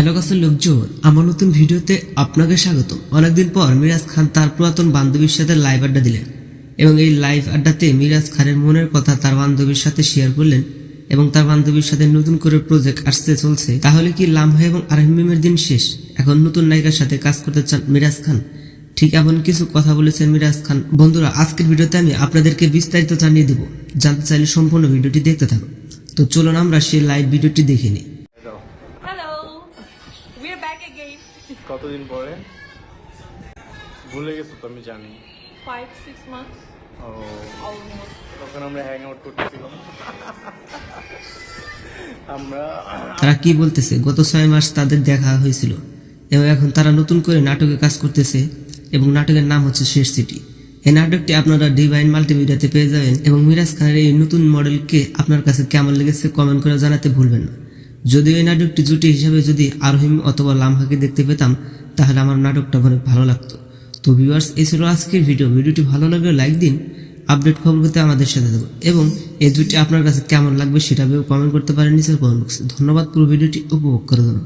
Hello কাছের লোকজন, আমার নতুন ভিডিওতে আপনাকে স্বাগত অনেকদিন পর মিরাজ খান তার পুরাতন বান্ধবীর সাথে লাইভ আড্ডা দিলেন এবং এই লাইভ আড্ডাতে মিরাজ খানের মনের কথা তার বান্ধবীর সাথে শেয়ার করলেন এবং তার বান্ধবীর সাথে নতুন করে প্রজেক্ট আসতে চলছে। তাহলে কি লামহা এবং আরহিমের দিন শেষ? এখন নতুন নায়িকার সাথে কাজ করতে চান মিরাজ খান। ঠিক এমন কিছু কথা বলেছেন মিরাজ খান। বন্ধুরা, আজকের ভিডিওতে আমি আপনাদেরকে বিস্তারিত জানিয়ে দেব। জানতে চাইলে সম্পূর্ণ ভিডিওটি দেখতে থাকুন। তো চলুন আমরা সেই লাইভ ভিডিওটি দেখে নিই। কতদিন পরে? ভুলে গেছো তো আমি জানি। Five, six months. ও। Almost. তখন আমরা হ্যাং আউট করতেছিলাম। আমরা তারা কি বলতেছে? গত ছয় মাস তাদের দেখা হয়েছিল। এবং এখন তারা নতুন করে নাটকে কাজ করতেছে এবং নাটকের নাম হচ্ছে শেষ সিটি। এই নাটকটি আপনারা ডিভাইন মাল্টিমিডিয়াতে পেয়ে যাবেন এবং মিরাজ খানের এই নতুন মডেলকে আপনার কাছে কেমন লেগেছে কমেন্ট করে জানাতে ভুলবেন না। যদিও এই নাটকটি জুটি হিসাবে যদি আরহিম অথবা লামহাকে দেখতে পেতাম, তাহলে আমার নাটকটা অনেক ভালো লাগতো। তো ভিউয়ার্স এই ছিল আজকের ভিডিও ভিডিওটি ভালো লাগলে লাইক দিন আপডেট খবর করতে আমাদের সাথে থাকুন। এবং এই জুটি আপনার কাছে কেমন লাগবে সেটা কমেন্ট করতে পারেন নিচের কমেন্ট বক্সে ধন্যবাদ, পুরো ভিডিওটি উপভোগ করে দেন